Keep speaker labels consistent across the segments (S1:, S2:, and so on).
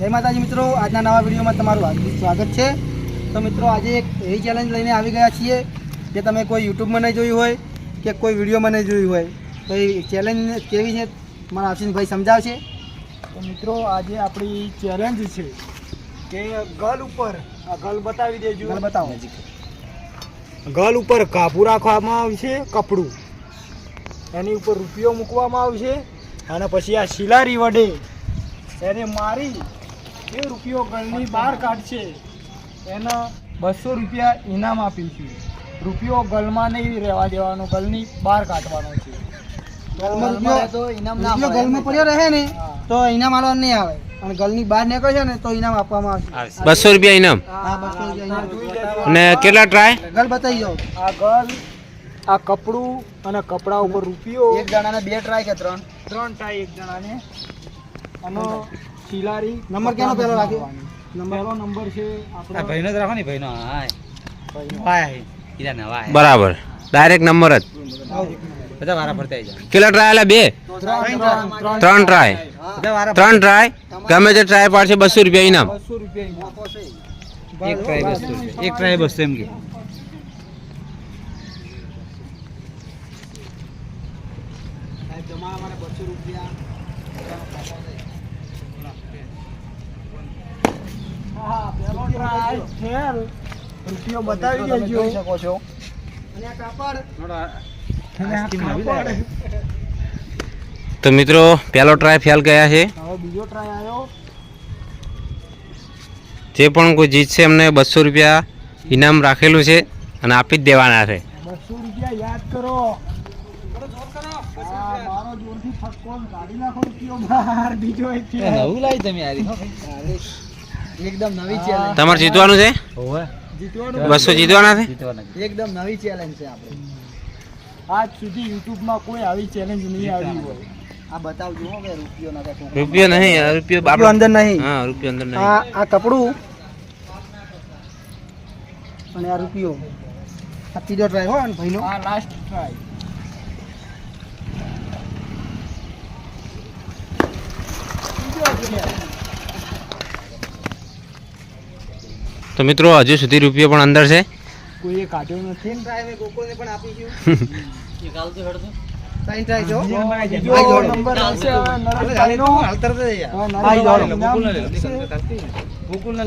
S1: જય માતાજી મિત્રો આજના નવા વિડીયોમાં તમારું હાર્દિક સ્વાગત છે. તો મિત્રો આજે એક એવી ચેલેન્જ લઈને આવી ગયા છીએ જે તમે કોઈ યુટ્યુબમાં નહીં જોયું હોય કે કોઈ વિડીયોમાં નહીં જોયું હોય. તો એ ચેલેન્જ કેવી છે મારા આશીષભાઈ સમજાવશે.
S2: તો મિત્રો આજે આપણી ચેલેન્જ છે કે ગલ ઉપર આ ગલ બતાવી દેજો.
S1: મને બતાવો.
S2: ગલ ઉપર કાબુ રાખવામાં આવશે કપડું. એની ઉપર રૂપિયો મૂકવામાં આવશે અને પછી આ શિલારી વડે એને મારી એ રૂપિયો ઘરની બહાર કાઢશે. એના બસો રૂપિયા ઇનામ આપીશું. રૂપિયો ગલમાં નહીં રહેવા દેવાનો ગલની બહાર કાઢવાનો છે.
S1: ગલમાં
S2: ગલમાં તો ઇનામ ના
S1: રૂપિયો
S2: મળે.
S1: રહે ને તો ઇનામ નહીં આવે. અને ગલની બહાર નીકળે ને તો ઇનામ આપવામાં
S3: બસો રૂપિયા ઇનામ. અને કેટલા ટ્રાય
S1: ગલ બતાવી જાઓ
S2: આ ગલ આ કપડું અને કપડા ઉપર રૂપિયો.
S1: એક જણાને બે ટ્રાય કે ત્રણ?
S2: ત્રણ ટ્રાય એક જણાને. અને શિલારી
S1: નંબર કેનો પહેલો રાખ્યો?
S2: નંબર પહેલો નંબર છે આપણો
S4: ભાઈનો જ રાખો ને ભાઈનો.
S2: હા
S4: ભાઈ કીધા નવા
S3: બરાબર. ડાયરેક્ટ નંબર જ.
S4: બધા વારા ફરતા આવી જાય.
S3: કેટલા ટ્રાય આલા બે?
S2: ત્રણ
S3: ટ્રાય ત્રણ ટ્રાય ગમે તે ટ્રાય પાડશે બસો રૂપિયા ઇનામ.
S2: બસો રૂપિયા
S4: એક ટ્રાય બસો એક ટ્રાય બસો એમ કે
S2: હા, પહેલો try fail. રૂપિયો બતાવી દેજો
S1: જોઈ શકો છો અને આ કાપડ
S2: અને આ
S4: સ્કીમ આવી
S2: કાપડ.
S4: જાય.
S3: તો મિત્રો પહેલો ટ્રાય ફેલ ગયા છે
S2: બીજો ટ્રાય આવ્યો
S3: જે પણ કોઈ જીતશે એમને બસો રૂપિયા ઇનામ રાખેલું છે અને આપી જ દેવાના છે
S2: બસો રૂપિયા યાદ કરો મારો જોરથી ફટકો કાઢી નાખો રૂપિયો બહાર બીજો એક છે.
S4: નવું લાવી તમે યાર
S1: એકદમ નવી ચેલેન્જ
S3: તમારે જીતવાનું છે?
S4: ઓવે
S2: જીતવાનું
S3: બસો જીતવાના છે?
S1: એકદમ નવી ચેલેન્જ છે આપણે.
S2: આજ સુધી યુટ્યુબમાં કોઈ આવી ચેલેન્જ નહીં આવી હોય.
S1: આ બતાવજો હવે રૂપિયો ના.
S3: રૂપિયો નહીં આ રૂપિયો
S1: રૂપિયો અંદર નહીં.
S3: હા રૂપિયો અંદર નહીં.
S1: આ આ કપડું. અને આ રૂપિયો. આ ત્રીજો ટ્રાય હો અને ભાઈનો.
S2: આ લાસ્ટ ટ્રાય
S3: તો મિત્રો હજુ સુધી રૂપિયો પણ અંદર છે
S2: કોઈએ કાઢ્યો નથી
S1: ટ્રાય મેં ગોકુળને પણ આપીશું સાઈન ટ્રાય જો
S2: બીજો
S1: આઈ દોડો.
S2: નંબર હશે નરેશભાઈનો.
S4: હાલ તરત જ યાર.
S2: હા,
S1: આઈ દોડો.
S2: નરેશભાઈનો
S4: ગોકુલને લઈ લો.
S2: છે.
S4: ગોકુલને લઈ લો લે.
S1: આ ત્રીજો ટ્રાય બીજો નથી જો
S4: કટી ગયા ત્રણે ત્રણ થઈ ગયા.
S1: આલજો. ગોકુળને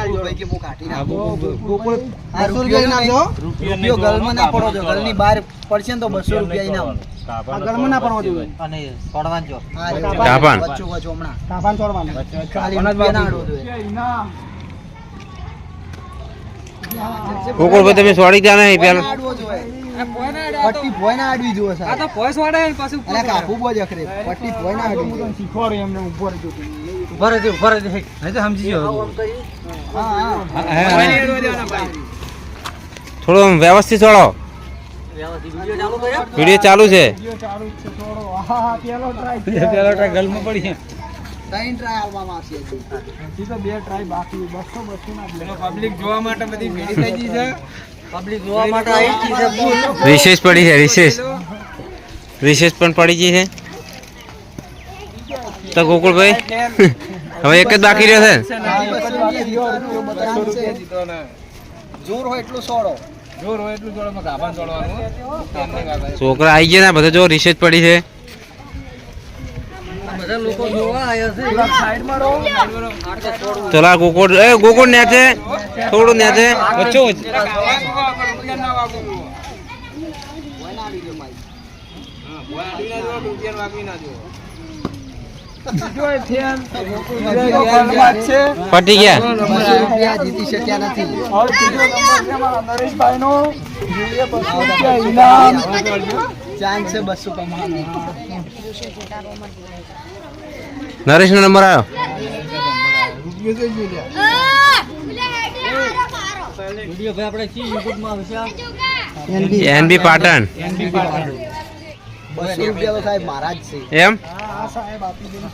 S1: મિત્રો ભાઈ સુધી હું પણ
S4: હા,
S1: નાખું.
S4: ગોકુલ.
S2: ગોકુળ
S1: આ ને ઇનામ જો
S4: રૂપિયો
S1: રૂપિયો ગલમાં ના જોઈએ ગલની બહાર પડશે ને તો બસો રૂપિયા ઇનામ ના પડવો જોઈએ
S4: અને તોડવાનું જો.
S3: કાપાન.
S1: વચ્ચો વચ્ચો હમણાં
S2: કાપાન છોડવાનું.
S1: ખાલી રૂપિયા ના અડવો જોઈએ
S3: ગોકુળભાઈ તમે સોડી ગયા નહીં
S1: ભોય ના
S3: પેલા.
S1: પટ્ટી ભોય ના અડવી જોઈએ સાહેબ. કાપુ બહુ અખરે. પટ્ટી ભોય ના
S2: હું
S1: અડવી
S2: તને
S1: જોઈએ.
S2: શીખવાડું એમને ઊભો રહેજો તું.
S4: રહેજો, ઊભા રહેજો. નહીં તો સમજી જાઓ.
S1: હા, હા.
S4: હા, હા.
S3: થોડું વ્યવસ્થિત છોડો વીડિયો ચાલુ છે.
S2: વીડિયો ચાલુ છે થોડો. હા, હા, પેલો
S4: ટ્રાય ગલમાં પડી
S1: ત્રણ ટ્રાય આલવામાં આવશે હજી.
S2: હજી તો બે try બાકી બસો બસો ના
S4: પબ્લિક જોવા માટે બધી ભેડી થઈ ગઈ છે.
S1: પબ્લિક જોવા માટે આવી છે ફૂલ.
S3: રિસેસ પડી છે રિસેસ રિસેસ પણ પડી ગઈ છે. તો ગોકુળભાઈ હવે એક જ બાકી રહ્યો છે.
S1: જોર હોય એટલું સોડો
S3: છોકરા આવી ગયા ને બધા જો રિસેજ પડી છે. ચલા ગોકુળ એ ગોકુળ ને છે. થોડું ને છે.
S4: વચ્ચો વચ્ચે.
S2: બીજો એ fail. બીજો ગલમાં જ છે.
S3: પટી ગયા?
S1: જીતી શક્યા નથી. ચાન્સ છે બસો કમાવાનો
S3: નરેશ નો નંબર આવ્યો
S4: N B
S1: N B
S3: N B Patan.
S1: બસો રૂપિયા તો સાહેબ મારા જ છે.
S3: એમ?
S2: હા, હા, સાહેબ આપી દઈશું.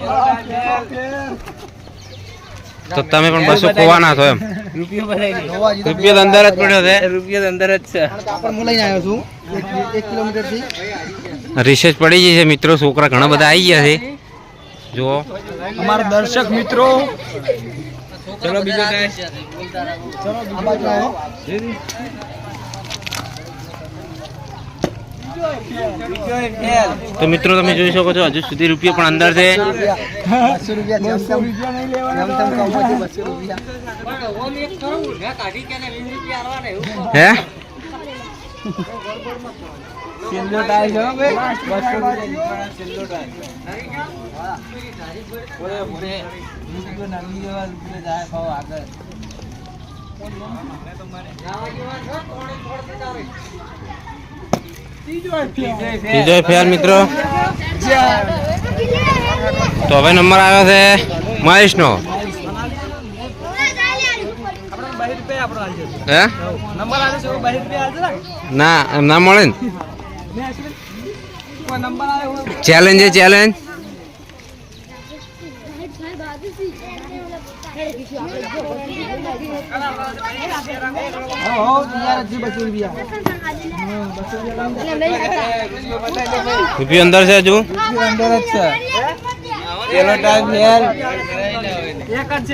S2: હા, પેલો fail.
S3: તો તમે પણ બસો ખોવાના છો એમ? રૂપિયો અંદર જ પડ્યો છે.
S4: રૂપિયા અંદર જ છે.
S1: હું લઈને આવ્યો છું એક- એક કિલોમીટરથી.
S3: રિસર્ચ પડી ગઈ છે મિત્રો છોકરા ઘણા બધા આવી ગયા છે. જુઓ.
S2: અમારા દર્શક મિત્રો.
S4: ચલો બીજો ટાઈમ
S1: આ બાજુ આવ્યો
S3: તો મિત્રો તમે જોઈ શકો છો હજુ સુધી રૂપિયો પણ અંદર છે. હે?
S4: આગળ
S3: ત્રીજો ફેર, મિત્રો. તો હવે નંબર આવ્યો છે મહેશનો.
S2: ને,
S3: ના મળે ને. ચેલેન્જ છે ચેલેન્જ
S1: જ રૂપિયા
S3: અંદર છે હજુ?
S4: અંદર જ છે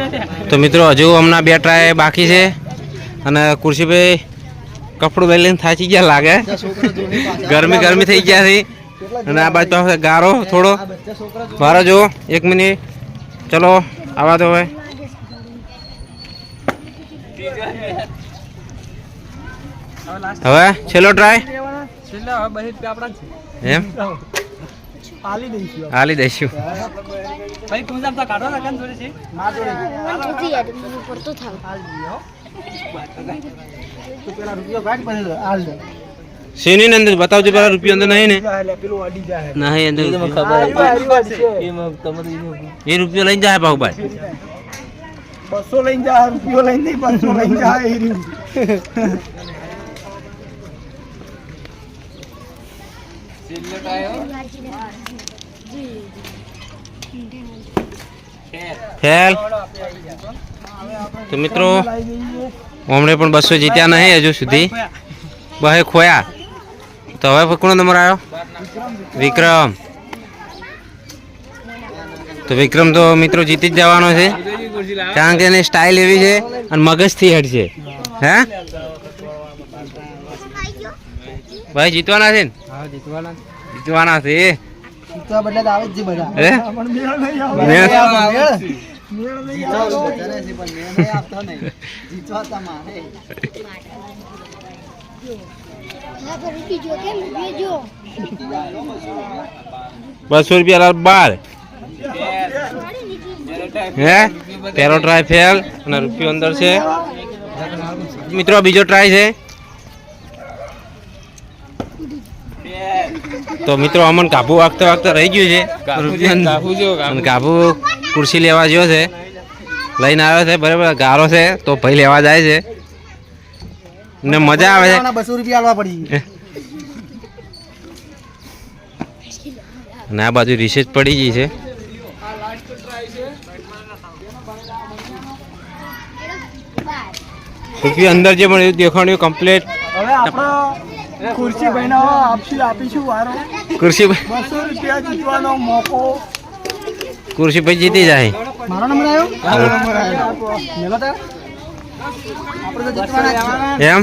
S2: જ
S3: તો મિત્રો, હજુ હમણાં બે ટ્રાય બાકી છે. અને કુર્સીભાઈ કપડું બેલીને થાચી ગયા લાગે. ગરમી ગરમી થઈ ગયા છે. અને આ બાજુ ગારો થોડો. બારો જુઓ, એક મિનિટ. ચલો, આવા દો હવે. હવે છેલ્લો ટ્રાય
S2: છેલ્લે હવે બાવીસ આપણા
S3: એમ
S2: છે. હાલી દઈશું.
S3: હાલી દઈશું.
S2: ભાઈ તું જામ તો કાઢો ને કન જોડે છે?
S1: માર જોડે.
S5: પડતો થાવ.
S1: તું પેલા રૂપિયો કાઢ પછી હાલ દે.
S3: શેની અંદર? બતાવજો પેલા રૂપિયો અંદર નહીં ને.
S2: પેલું અડી જાય.
S3: નહીં અંદર
S4: તમને ખબર છે. એમાં તમારે
S3: એ રૂપિયો લઈને જાય ભાઈ
S2: બસો લઈને જાય રૂપિયો લઈને નહીં બસો લઈને જાય એ રહ્યું.
S3: ફેલ તો મિત્રો હમણે પણ બસો જીત્યા નહીં હજુ સુધી. બહે ખોયા. તો હવે કોનો નંબર આવ્યો? વિક્રમ. તો વિક્રમ તો મિત્રો જીતી જ જવાનો છે. કારણ કે એની સ્ટાઇલ એવી છે અને મગજથી હટશે. છે હે? ભાઈ જીતવાના છે ને
S1: હા જીતવાના
S3: જીતવાના છે
S1: જીતવા બદલે આવે જ છે બધા
S2: પણ મેળ નહીં આવે.
S3: મેળ.
S1: મેળ. જીતવા તો પણ મેળ નહીં આવતો નહીં. જીતવા તમારે.
S5: બીજો કેમ બીજો
S3: બસો રૂપિયા બાર હે પેલો ટ્રાય ફેલ અને રૂપિયો અંદર છે મિત્રો બીજો ટ્રાય છે તો મિત્રો અમન કાબુ વાગતો વાગતા રહી ગયું છે. કાબુ ખુરશી લેવા ગયો છે. લઈને આવ્યો છે બરાબર ગારો છે તો ભાઈ લેવા જાય છે. ને મજા આવે છે.
S1: બસો રૂપિયા આલવા પડી.
S3: અને આ બાજુ રિસેસ પડી ગઈ છે. રૂપિયો અંદર જે પણ એવું દેખાણ્યું કમ્પ્લીટ
S2: હવે આપણે ખુરશી ભાઈને આપીશું વારો.
S3: ખુરશી
S2: બસો રૂપિયા જીતવાનો મોકો
S3: ખુરશી પછી જીતી જાય.
S1: મારો નંબર આવ્યો? નંબર આવ્યો. મેલો તાર આપણે તો જીતવાના
S3: એમ?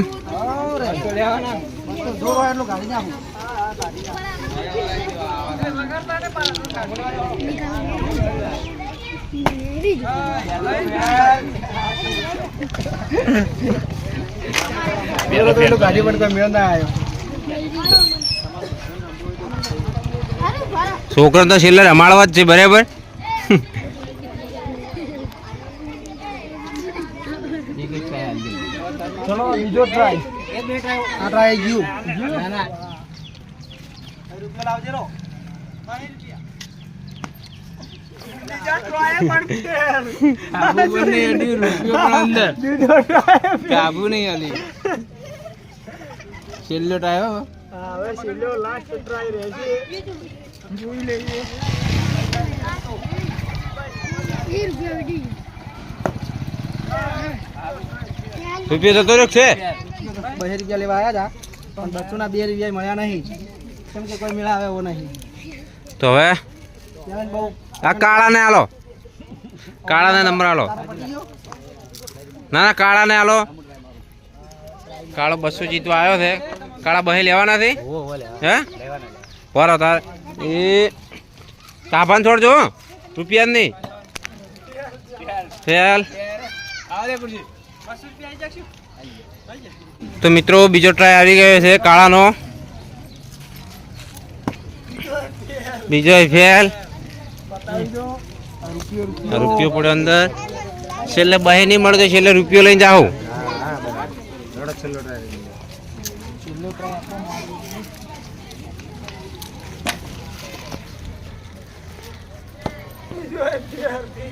S1: એટલું પડતો મેળ ના આવ્યો.
S3: છોકરો તો છેલ્લે રમાડવા જ છે બરાબર?
S2: ચલો બીજો ટ્રાય
S1: આ ટ્રાય ગયું.
S4: કાબુ નહીં અડી રૂપિયો પણ અંદર.
S2: બીજો ટ્રાય
S4: કાબુ નહીં છેલ્લો ટાઈમ
S2: હવે છેલ્લો લાસ્ટ ટ્રાય રહેશે. જોઈ લઈએ.
S5: રૂપિયા
S3: જતો રહ્યો છે?
S1: બે રૂપિયા લેવા આવ્યા હતા પણ બચ્ચોના બે રૂપિયા મળ્યા નહીં. કેમ કે કોઈ મેળા આવે એવો નહીં.
S3: તો હવે? આ કાળાને આલો. કાળાને નંબર આલો. ના ના કાળાને આલો. કાળો બસો જીતવા આવ્યો છે. કાળા બહે લેવાના છે? હે? બરો તાર. એ તાપાન છોડજો રૂપિયા નહીં ફેલ. તો મિત્રો, બીજો ટ્રાય આવી ગયો છે, કાળાનો. બીજો ફેલ. રૂપિયો પડ્યો અંદર. છેલ્લે બહે નહીં મળે તો છેલ્લે રૂપિયો લઈને જાઉં.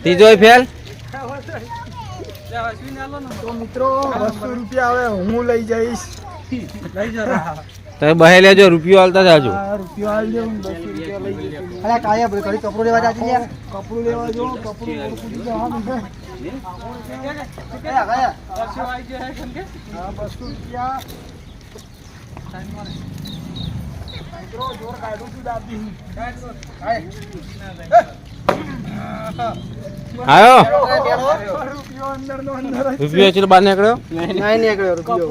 S3: ત્રીજો ફેલ?
S2: તો મિત્રો બસો રૂપિયા આવે હું લઈ જઈશ.
S3: તમે બહે લેજો રૂપિયો હાલતા જાજો.
S2: રૂપિયો આવી બસો રૂપિયા લઈ જઈશ.
S1: અરે કાયા ભાઈ કપડું લેવા જાતી યાર
S2: કપડું લેવા જો કપડું બસો રૂપિયા. મિત્રો જોર કાઢું છું દાદી.
S3: આવ્યો
S2: રૂપિયો અંદર નો અંદર
S3: રૂપિયો ચલો બહાર નીકળ્યો?
S1: નહીં નીકળ્યો રૂપિયો.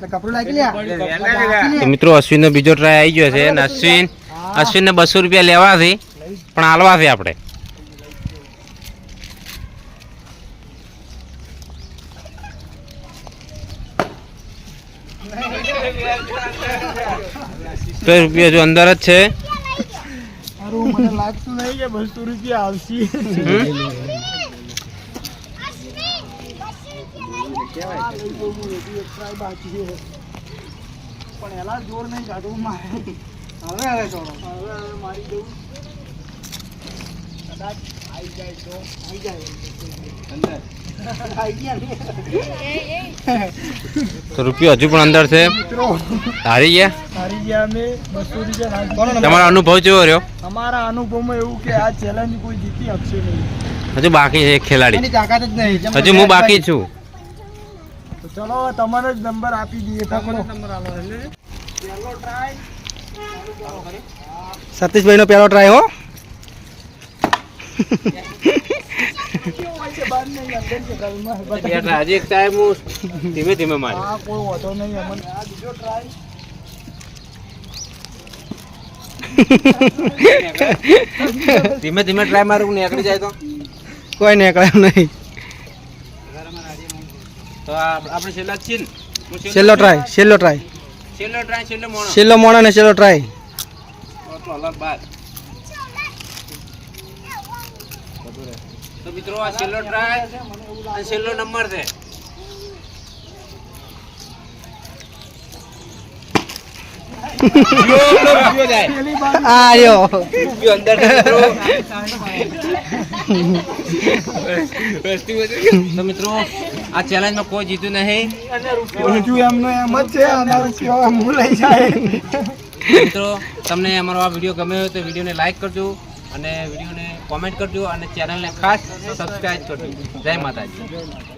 S1: તો કપડું લાગી લ્યા.
S3: તો મિત્રો અશ્વિનનો બીજો ટ્રાય આવી ગયો છે. અને અશ્વિન ને બસો રૂપિયા લેવા છે પણ હાલવા છે આપણે. રૂપિયા જો અંદર જ છે.
S2: મારું મને લાગતું નહીં કે બસો રૂપિયા આવશે? પણ એલા જોર નહીં કાઢવું મારે.
S1: હવે હવે છોડો
S2: હવે હવે મારી દઉં કદાચ આવી જાય તો. આવી જાય.
S1: ને.
S3: તો રૂપિયો હજુ પણ અંદર છે. હારી ગયા?
S2: હારી ગયા અમે. બસો રૂપિયા?
S3: તમારો અનુભવ કેવો રહ્યો?
S2: અમારા અનુભવમાં એવું કે આ ચેલેન્જ કોઈ જીતી શકશે નહીં.
S3: હજુ બાકી છે એક ખેલાડી.
S1: તાકાત જ નહીં.
S3: હજુ હું બાકી છું.
S2: તો ચલો તમારો જ નંબર આપી દઈએ.
S1: સતીશભાઈ નો પહેલો ટ્રાય હો.
S3: હજી એક ટાઈમ હું ધીમે ધીમે મારી
S2: હા કોઈ વાંધો નહીં અમને આ બીજો ટ્રાય
S3: ધીમે ધીમે ટ્રાય મારું નીકળી જાય તો.
S1: કોઈ નીકળે નહીં.
S3: તો આપણે છેલ્લા છીએ
S1: છેલ્લો ટ્રાય છેલ્લો ટ્રાય
S3: છેલ્લો ટ્રાય છેલ્લો મોણો.
S1: છેલ્લો મોણો ને છેલ્લો ટ્રાય
S3: અલગ બાર મિત્રો આ છેલ્લો ટ્રાય અને છેલ્લો નંબર છે.
S1: આ રહ્યો.
S3: રૂપિયો અંદર છે મિત્રો. તો મિત્રો આ ચેલેન્જમાં કોઈ જીતું નહીં. મિત્રો તમને અમારો આ વીડિયો ગમ્યો હોય તો વિડીયોને લાઈક કરજો. અને વિડીયોને કોમેન્ટ કરજો અને ચેનલને ખાસ સબસ્ક્રાઈબ કરજો. જય માતાજી.